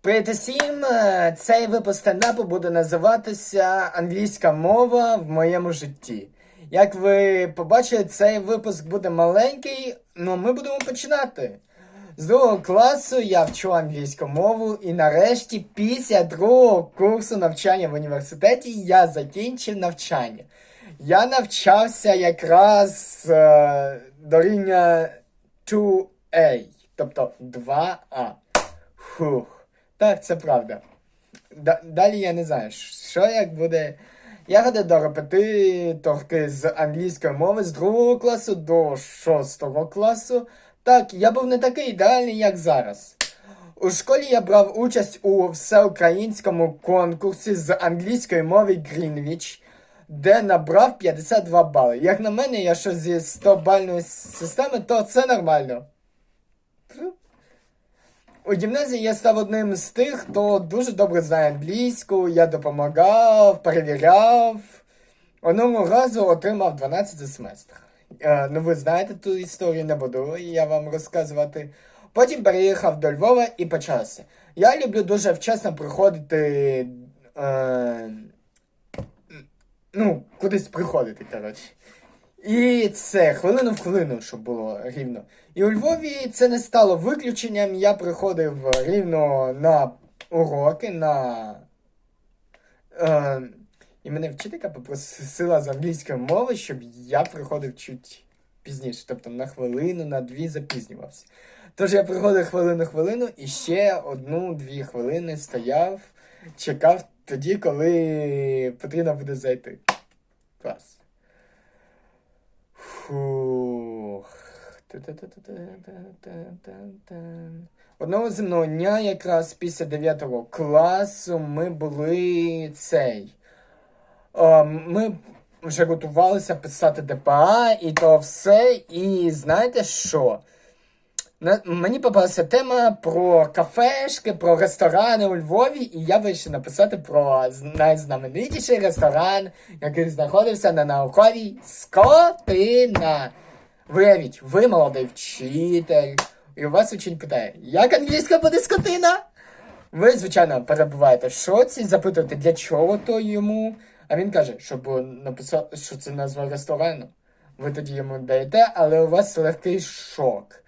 Привіт усім! Цей випуск стендапу буде називатися Англійська мова в моєму житті. Як ви побачили, цей випуск буде маленький, але ми будемо починати. З другого класу я вчу англійську мову, і нарешті, після другого курсу навчання в університеті, я закінчив навчання. Я навчався якраз е, до рівня 2A, тобто 2А. Фух. Так, це правда. Да- далі я не знаю, що як буде. Я ходив до репетиторки з англійської мови з другого класу до шостого класу. Так, я був не такий ідеальний, як зараз. У школі я брав участь у всеукраїнському конкурсі з англійської мови Greenwich, де набрав 52 бали. Як на мене, якщо зі 100 бальної системи, то це нормально. У гімназії я став одним з тих, хто дуже добре знає англійську, я допомагав, перевіряв. Одного разу отримав 12 за семестр. Е, ну, ви знаєте ту історію, не буду я вам розказувати. Потім переїхав до Львова і почався. Я люблю дуже вчасно приходити. Е, ну, кудись приходити, коротше. І це хвилину в хвилину, щоб було рівно. І у Львові це не стало виключенням. Я приходив рівно на уроки, на. Е, і мене вчителька попросила з англійської мови, щоб я приходив чуть пізніше, тобто на хвилину, на дві запізнювався. Тож я приходив хвилину-хвилину і ще одну-дві хвилини стояв, чекав тоді, коли потрібно буде зайти. Клас. Фух. Одного земного дня, якраз після 9 класу, ми були цей. Ми вже готувалися писати ДПА і то все. І знаєте що? Мені попалася тема про кафешки, про ресторани у Львові, і я вирішив написати про найзнаменитіший ресторан, який знаходився на науковій Скотина. Виявіть, ви молодий вчитель, і у вас учень питає, як англійська буде скотина? Ви, звичайно, перебуваєте в шоці, запитуєте, для чого то йому. А він каже, щоб написати, що це назва ресторану. Ви тоді йому даєте, але у вас легкий шок.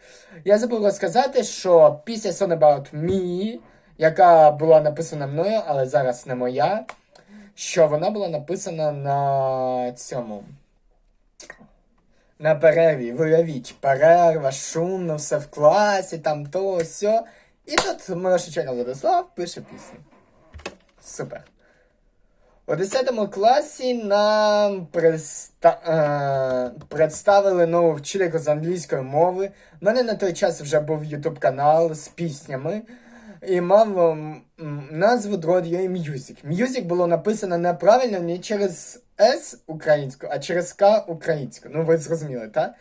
Я забув розказати, що після Song About Me, яка була написана мною, але зараз не моя, що вона була написана на цьому. На перерві. Виявіть, перерва, шумно, все в класі, там то, сьо. І тут Мирошиченко Владислав пише пісню. Супер. У 10 класі нам представ... е... представили нову вчительку з англійської мови. У мене на той час вже був ютуб канал з піснями і мав назву Drod Music. Music було написано неправильно не через S українську, а через К українську. Ну ви зрозуміли, так?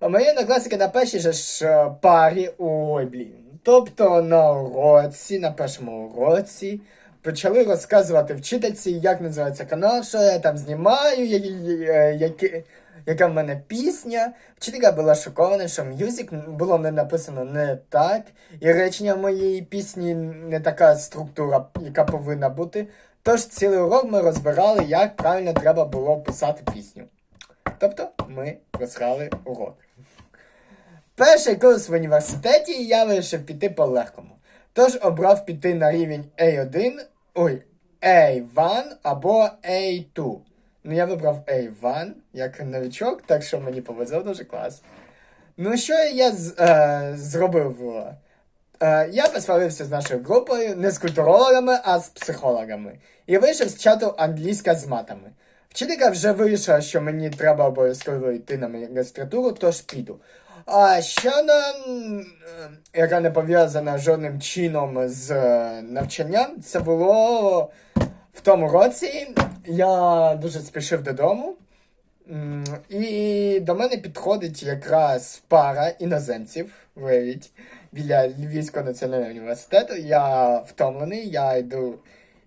Мої однокласники на першій же ж е, парі, ой, блін. Тобто на уроці, на першому уроці, почали розказувати вчительці, як називається канал, що я там знімаю, я- я- які, яка в мене пісня. Вчителька була шокована, що мюзик було не написано не так, і речення моєї пісні не така структура, яка повинна бути. Тож цілий урок ми розбирали, як правильно треба було писати пісню. Тобто ми просрали урок. Перший курс в університеті я вирішив піти по легкому. Тож обрав піти на рівень A1, ой, A1 або A2. Ну, я вибрав A1 як новичок, так що мені повезло дуже клас. Ну, що я з, е, зробив? Е, я посварився з нашою групою не з культурологами, а з психологами. І вийшов з чату англійська з матами. Вчителька вже вирішила, що мені треба обов'язково йти на магістратуру, тож піду. А що е, яка не пов'язана жодним чином з е, навчанням, це було в тому році. Я дуже спішив додому. І до мене підходить якраз пара іноземців, виявіть, біля Львівського національного університету. Я втомлений, я йду.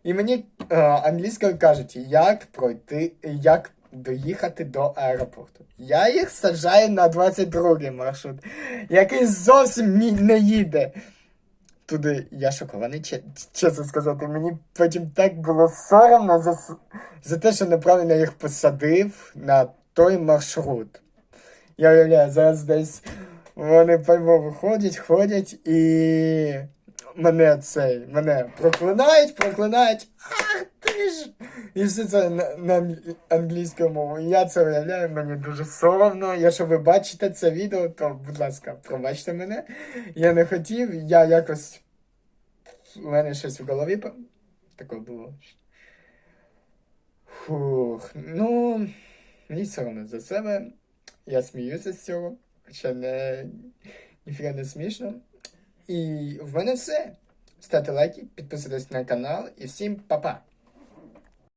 І мені е, англійською кажуть, як пройти, як доїхати до аеропорту. Я їх саджаю на 22-й маршрут, який зовсім не їде. туди. Я шокований, чесно сказати. Мені потім так було соромно за, за те, що неправильно їх посадив на той маршрут. Я уявляю, зараз десь вони по Львову ходять, ходять і мене цей, мене проклинають, проклинають. Ах ти ж! І все це на, на англ- англійську мову. І Я це уявляю, мені дуже соромно. Якщо ви бачите це відео, то, будь ласка, пробачте мене. Я не хотів, я якось. У мене щось в голові таке було. Фух, ну, мені соромно за себе. Я сміюся з цього, хоча не ніфіга не смішно. І в мене все. Ставте лайки, підписуйтесь на канал і всім па-па!